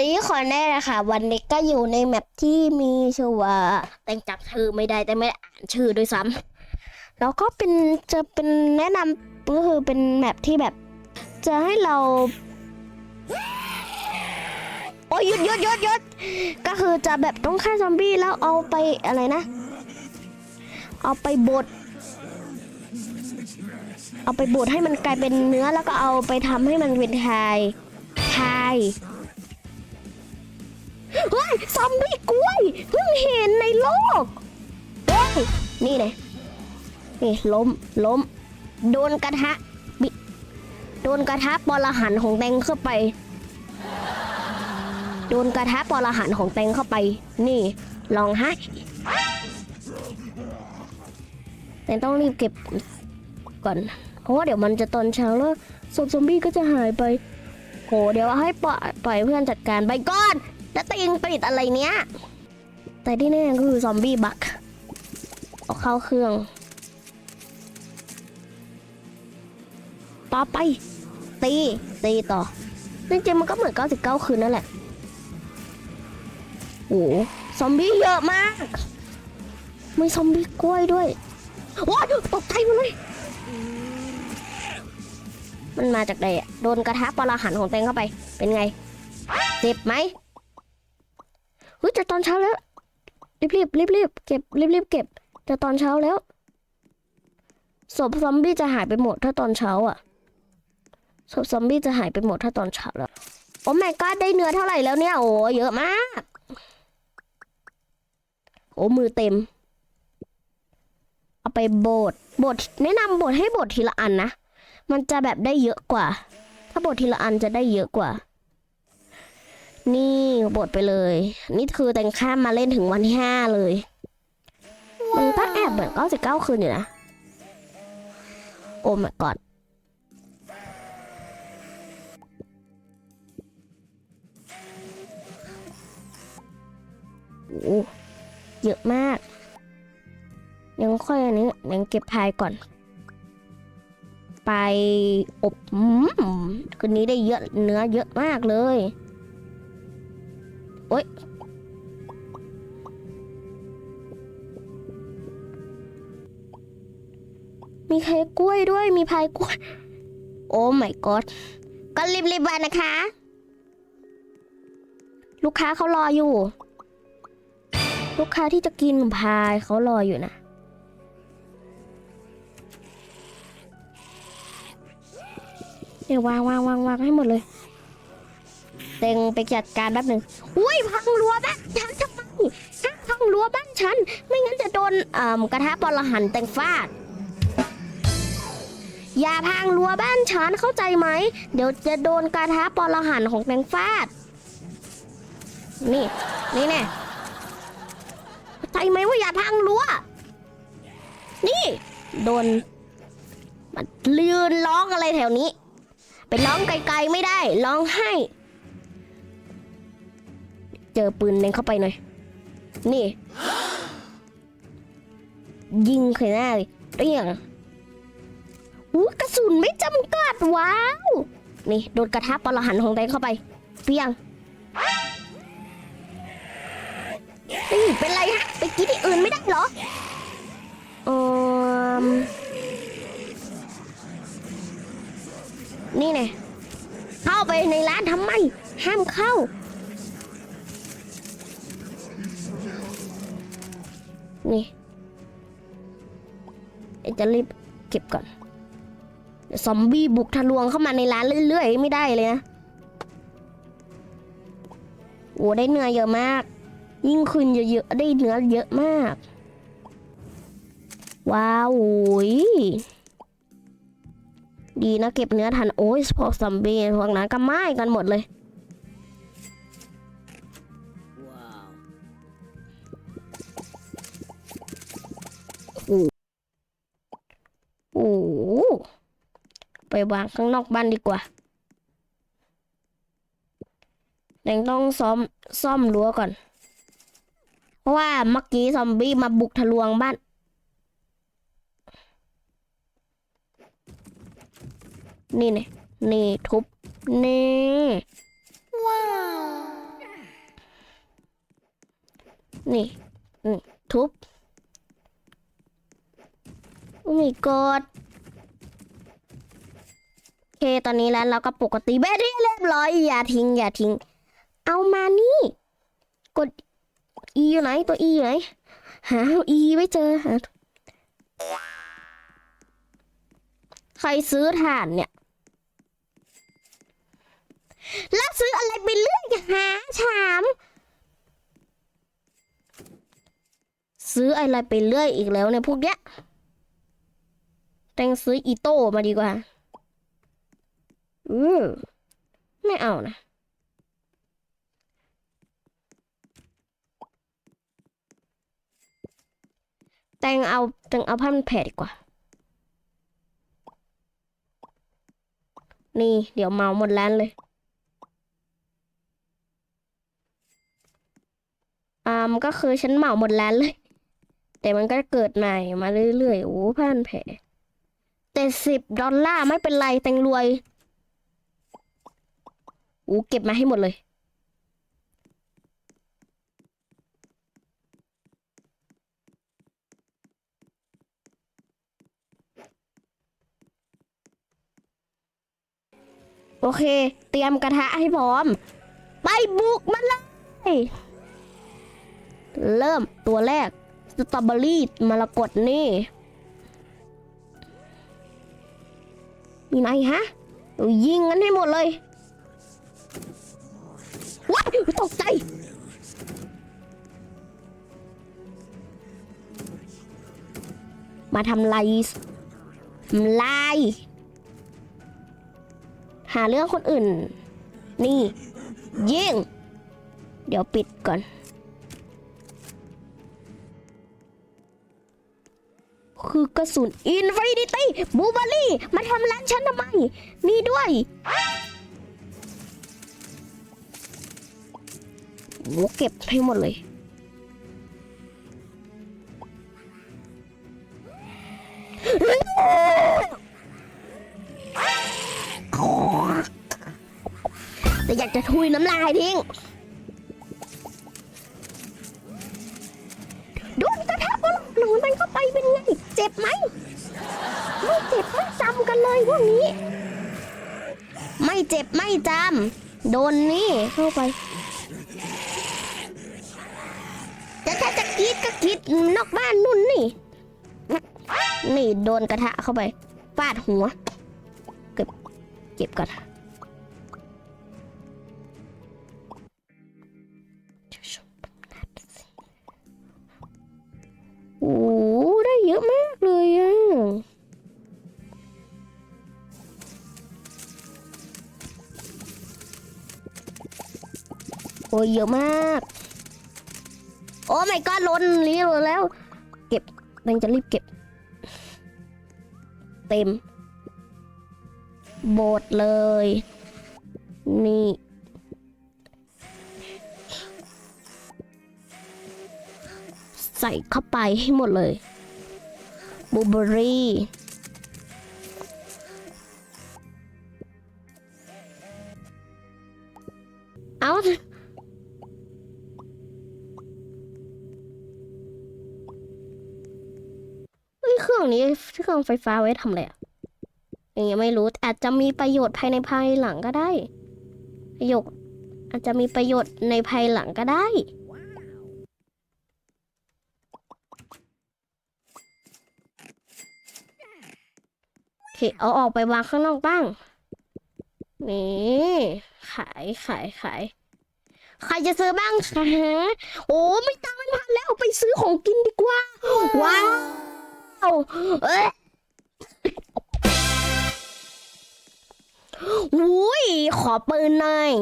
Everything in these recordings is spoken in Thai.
ดีขอแน่นะคะ วันนี้ก็อยู่ในแมปที่มีชื่อว่าแต่งจับชื่อไม่ได้แต่ไม่ได้อ่านชื่อด้วยซ้ำแล้วก็เป็นจะเป็นแนะนำก็คือเป็นแมปที่แบบ จะให้เรา โอ้ยหยุดหยุดหยุดหยุดก็คือจะแบบต้องฆ่าซอมบี้แล้วเอาไปอะไรนะ เอาไปบดเอาไปบดให้มันกลายเป็นเนื้อแล้วก็เอาไปทำให้มันเป็นไทยไทย ซอมบี้กล้วยเพิ่งเห็นในโลกเฮ้ยนี่ไงนี่ล้มล้ม โดนกระทะบิโดนกระทะปรหันของแตงเข้าไป โดนกระทะปรหันของแตงเข้าไป นี่ ลองให้แต่ต้องรีบเก็บก่อน เพราะว่าเดี๋ยวมันจะตอนเช้าแล้วศพซอมบี้ก็จะหายไปโหเดี๋ยวให้ปล่อยปล่อยเพื่อนจัดการไปก่อน แล้วติงปิดอะไรเนี้ย แต่ที่แน่ก็คือซอมบี้บักเอาเข้าเครื่องต่อไป ตีตีต่อจริงๆมันก็เหมือน 99 คืนนั่นแหละโอ้โหซอมบี้เยอะมากมีซอมบี้กล้วยด้วยว้ายตกใจหมดเลย มันมาจากใดอะโดนกระทะปรหันของแตงเข้าไป เป็นไง เจ็บไหม เฮ้ยจะตอนเช้าแล้วรีบรีบรีบรีบเก็บรีบรีบเก็บจะตอนเช้าแล้วศพซอมบี้จะหายไปหมดถ้าตอนเช้าอะศพซอมบี้จะหายไปหมดถ้าตอนเช้าแล้ว โอ้แม่ก็ได้เนื้อเท่าไหร่แล้วเนี่ย โอ้เยอะมาก โอ้มือเต็ม เอาไปบดบดแนะนำบดให้บดทีละอันนะ มันจะแบบได้เยอะกว่า ถ้าบดทีละอันจะได้เยอะกว่า นี่บดไปเลย นี่คือแต่งข้ามมาเล่นถึงวันที่ห้าเลย มันก็แอบเหมือนเก้าสิบเก้าคืนอยู่นะ โอ้ my god โอ้เยอะมาก ยังค่อยอันนี้ยังเก็บพายก่อน ไปอบอคืนนี้ได้เยอะเนื้อเยอะมากเลย โอ๊ยมีไข่กล้วยด้วยมีพายกล้วย โอ้ my god ก็รีบๆมานะคะ ลูกค้าเขารออยู่ ลูกค้าที่จะกินพายเขารออยู่นะเดี๋ยววางวางวางวางให้หมดเลย เต็งไปจัดการแป๊บหนึ่งอุ้ยพังรั้วบ้านฉันทำไมห้ามพังรั้วบ้านฉัน ไม่งั้นจะโดนเอ่อกระทะปรหันเต์แตงฟาด อย่าพังรั้วบ้านฉันเข้าใจไหม เดี๋ยวจะโดนกระทะปรหันของแตงฟาด นี่ นี่แน่เข้าใจไหมว่าอย่าพังรั้ว นี่ โดน มันลืนร้องอะไรแถวนี้ ไปร้องไกลๆไม่ได้ ร้องให้ เจอปืนเล็งเข้าไปหน่อย นี่ ยิงใส่หน้าเลยเรียงอู้กระสุนไม่จำกัดว้าว นี่ โดนกระทะปรหันของแดงเข้าไปเปียงนี่เป็นไรฮะ ไปกินที่อื่นไม่ได้เหรออืมนี่ไงเข้าไปในร้านทำไม ห้ามเข้า นี่เดี๋ยวจะรีบเก็บก่อนซอมบี้บุกทะลวงเข้ามาในร้านเรื่อยๆ ไม่ได้เลยนะโอ้ได้เนื้อเยอะมาก ยิ่งคืนเยอะๆ ได้เนื้อเยอะมาก ว้าวโอ้ยดีนะเก็บเนื้อทัน โอ้ยพวกซอมบี้พวกนั้นก็ไหม้กันหมดเลย โอ้โหไปวางข้างนอกบ้านดีกว่าแดงต้องซ้อมซ่อมรั้วก่อน เพราะว่าเมื่อกี้ซอมบี้มาบุกทะลวงบ้าน นี่เนี่ยนี่ทุบ นี่ว้าวนี่อืมทุบ โอ้มีกดโอเคตอนนี้แล้วเราก็ปกติเบที่เรียบร้อยอย่าทิ้งอย่าทิ้ง เอามานี่ กด E อยู่ไหนตัว E อยู่ไหนหา E ไม่เจอหาใครซื้อถ่านเนี่ย แล้วซื้ออะไรไปเรื่อยหาถามซื้ออะไรไปเรื่อยอีกแล้วเนี่ยพวกเนี้ย แต่งซื้ออีโต้มาดีกว่า อือไม่เอานะ แต่งเอาแต่งเอาผ้ามันแผ่ดีกว่า นี่ เดี๋ยวเมาหมดร้านเลย อ่ามก็คือฉันเหมาหมดร้านเลย แต่มันก็เกิดใหม่มาเรื่อยๆ โอ้พันแผล แต่สิบดอลลาร์ไม่เป็นไรแตงรวยโอ้เก็บมาให้หมดเลย โอเค เตรียมกระทะให้พร้อม ไปบุกมันเลย เริ่มตัวแรก สตรอเบอรี่มรกตนี่ มีไหนฮะเดี๋ยวยิงกันให้หมดเลยว้าตกใจมาทำลายทำลาย หาเรื่องคนอื่น นี่ ยิง เดี๋ยวปิดก่อน คือกระสุนอินฟินิตี้บูเบอรี่มาทำร้านฉันทำไมนี่ด้วยโหเก็บให้หมดเลยแต่อยากจะทุยน้ำลายทิ้งโดนกระทะบอลหนูมันเข้าไปเป็นไง เจ็บไหม ไม่เจ็บไม่จำกันเลยพวกนี้ ไม่เจ็บไม่จำโดนนี่เข้าไปจะถ้าจะกรีดก็กรีดนอกบ้านนู่นนี่ นี่โดนกระทะเข้าไปฟาดหัว เก็บเก็บก่อน อ้เยอะมาก โอ้ไม่ก็ล้นรีบแล้ว เก็บดังจะรีบเก็บ เต็ม โบดเลย นี่ ใส่เข้าไปให้หมดเลยบูเบอรี่ องไฟฟ้าไว้ทำอะไรอะยังไงไม่รู้แต่อาจจะมีประโยชน์ภายในภายหลังก็ได้ ประโยชน์อาจจะมีประโยชน์ในภายหลังก็ได้ โอเค เอาออกไปวางข้างนอกบ้าง นี่ ขายขายขายใครจะซื้อบ้างคะโอ้ไม่ตังค์ไม่พันแล้วไปซื้อของกินดีกว่า ว้าว เอ้ย อุ้ย ขอปืนหน่อย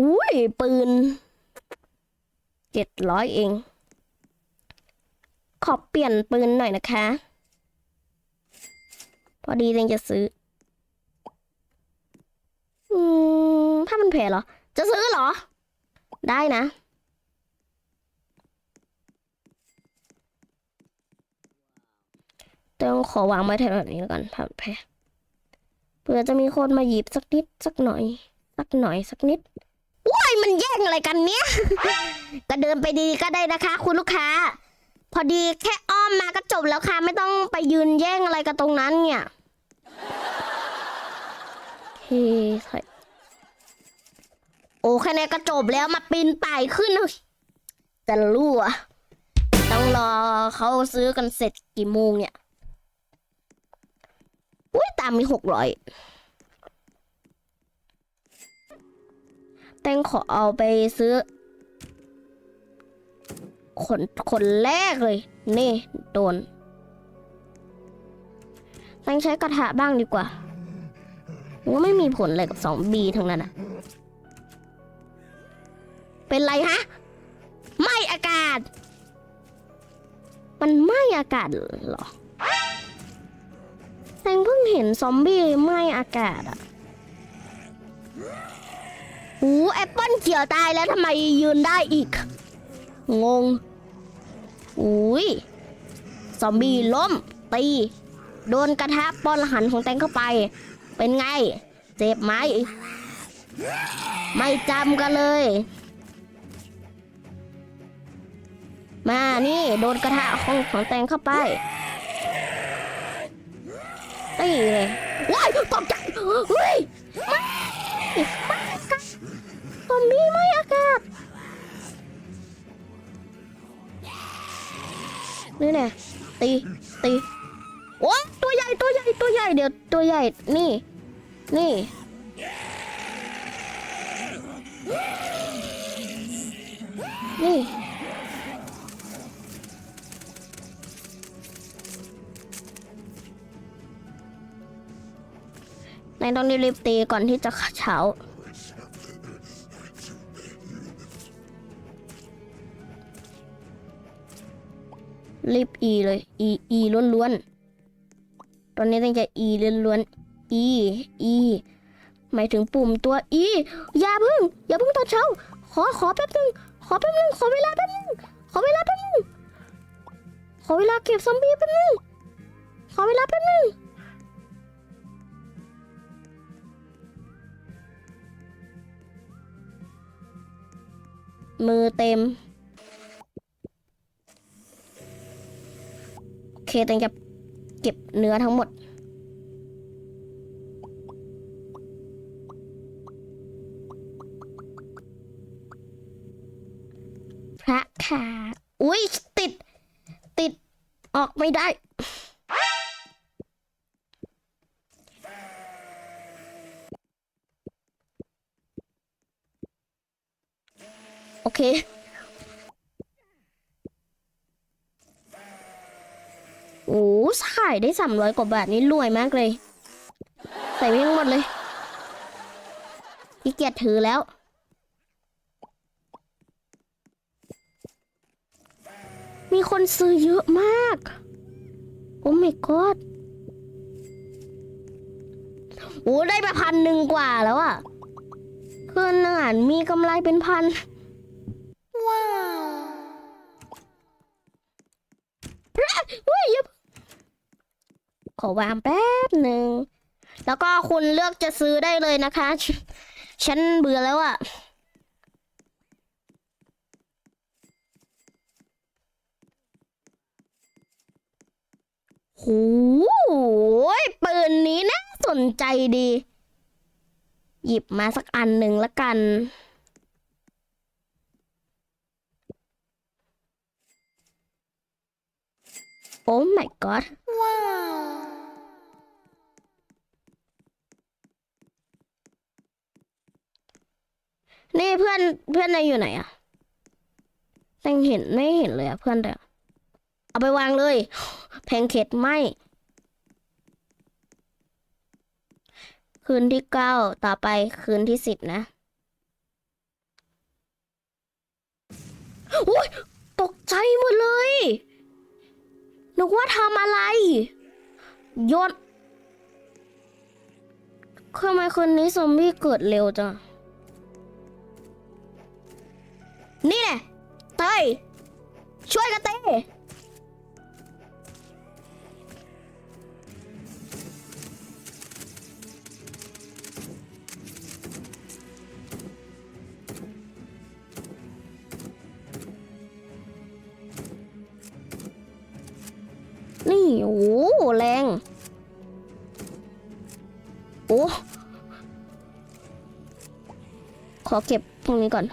อุ้ย ปืนเจ็ดร้อยเอง ขอเปลี่ยนปืนหน่อยนะคะ พอดีเองจะซื้อ อืม ถ้ามันแพงเหรอ จะซื้อเหรอ ได้นะต้องขอวางไว้แถวๆนี้แล้วกันผ่ามันแพร เผื่อจะมีคนมาหยิบสักนิดสักหน่อย สักหน่อยสักนิดว้ายมันแย่งอะไรกันเนี้ยก็เดินไปดีก็ได้นะคะ คุณลูกค้า พอดีแค่อ้อมมาก็จบแล้วค่ะ ไม่ต้องไปยืนแย่งอะไรกันตรงนั้นเนี่ยโอเคโอ้แค่นี้ก็จบแล้วมาปีนป่ายขึ้นเฮ้ยจะรู้อะต้องรอเขาซื้อกันเสร็จกี่โมงเนี่ย อุ้ยตามมีหกร้อยแตงขอเอาไปซื้อ คนคนแรกเลย นี่ โดนแตงใช้กระทะบ้างดีกว่าว่าไม่มีผลอะไรกับสองบีทั้งนั้นอะเป็นไรฮะ ไม่อากาศ มันไม่อากาศเหรอ แตงเพิ่งเห็นซอมบี้ไหม้อากาศอะหูแอปเปิลเขียวตายแล้วทำไมยืนได้อีก งง อุ้ยซอมบี้ล้ม ตี โดนกระทะปอนหันของแตงเข้าไป เป็นไง เจ็บไหม ไม่จำกันเลย มานี่ โดนกระทะของของแตงเข้าไป นี่เลยว้ายตกใจเฮ้ยไม่ไม่อากาศซอมบี้ไม่อากาศนี่แน่ตีตีโอ้ตัวใหญ่ตัวใหญ่ตัวใหญ่เดี๋ยวตัวใหญ่นี่ นี่นี่ายต้องรีบๆตีก่อนที่จะเช้ารีบอีเลยอีอีล้วนๆ ตอนนี้ต้องจะอีล้วนๆอีอีหมายถึงปุ่มตัวอีอย่าเพึ่ง อย่าเพึ่งตอนเช้า ขอขอแป๊บนึง ขอแป๊บนึง ขอเวลาแป๊บนึง ขอเวลาแป๊บนึง ขอเวลาเก็บซอมบี้แป๊บนึง ขอเวลาแป๊บนึง มือเต็ม โอเคตังจะเก็บเนื้อทั้งหมด พระค่ะอุ้ยติด ติดออกไม่ได้ โอเค โอ้ขายได้สามร้อยกว่าบาทนี่รวยมากเลย ใส่ไปทั้งหมดเลยพี่เกียถือแล้ว มีคนซื้อเยอะมาก โอ้ my god โอ้ ได้มาพันหนึ่งกว่าแล้วอะคืนหนึ่งอะมีกำไรเป็นพัน ว้าวเฮ้ยอย่าข อวางแป๊บหนึ่ง แล้วก็คุณเลือกจะซื้อได้เลยนะคะฉฉันเบื่อแล้วอะโหยปืนนี้น่าสนใจดี หยิบมาสักอันหนึ่งละกันโอ้ my god ว้าว นี่เพื่อนเพื่อนนายอยู่ไหนอะแตงเห็นไม่เห็นเลยอะเพื่อนแต่เอาไปวางเลย แพงเข็ดไหมคืนที่เก้าต่อไปคืนที่สิบนะโอ้ยตกใจหมดเลยนึกว่าทำอะไรโยนทำไมคืนนี้ซอมบี้เกิดเร็วจัง นี่แหละเต้ยช่วยกันเต้นี่โอ้แรงโอ้ขอเก็บพวกนี้ก่อน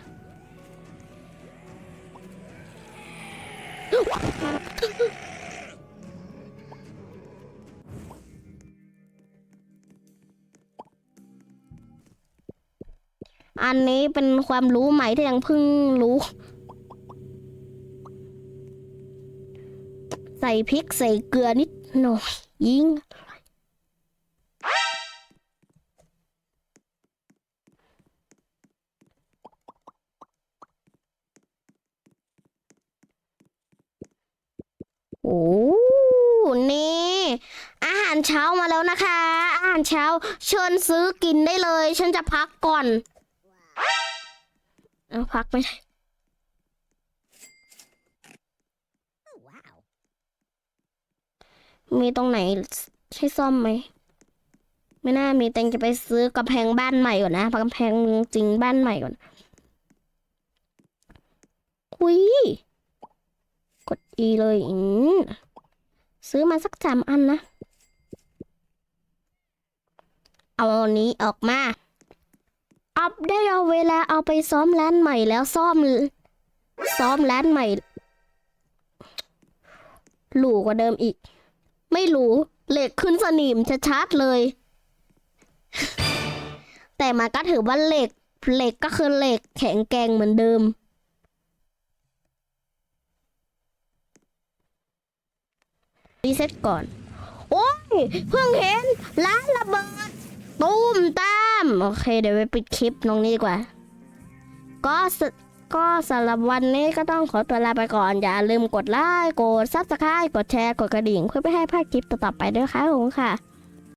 เป็นความรู้ใหม่ที่ยังเพิ่งรู้ ใส่พริกใส่เกลือนิดหน่อยยิงโอ้นี่ อาหารเช้ามาแล้วนะคะ อาหารเช้าเชิญซื้อกินได้เลย ฉันจะพักก่อน เอาพักไม่ได้มีตรงไหนให้ซ่อมไหม ไม่น่ามีแตงจะไปซื้อกำแพงบ้านใหม่ก่อนนะกำแพงจริงบ้านใหม่ก่อนคุยกด E เลยอืมซื้อมาสักสามอันนะ เอาอันนี้ออกมา อัพได้เอาเวลาเอาไปซ้อมร้านใหม่แล้วซ่อม ซ้อมร้านใหม่ หลูกว่าเดิมอีก ไม่หรูเหล็กขึ้นสนิมชัดๆเลย แต่มันก็ถือว่าเหล็กเหล็กก็คือเหล็กแข็งแกร่งเหมือนเดิมรีเซ็ตก่อน โอ้ย เพิ่งเห็นร้านระเบิด ตุ้มตาม โอเค เดี๋ยวไปปิดคลิปตรงนี้ดีกว่า ก็สก็สำหรับวันนี้ก็ต้องขอตัวลาไปก่อน อย่าลืมกดไลค์ กดซับสไครต์กดแชร์ กดกระดิ่ง เพื่อไม่ให้พลาดคลิปต่อๆไปด้วยค่ะขอบคุณค่ะ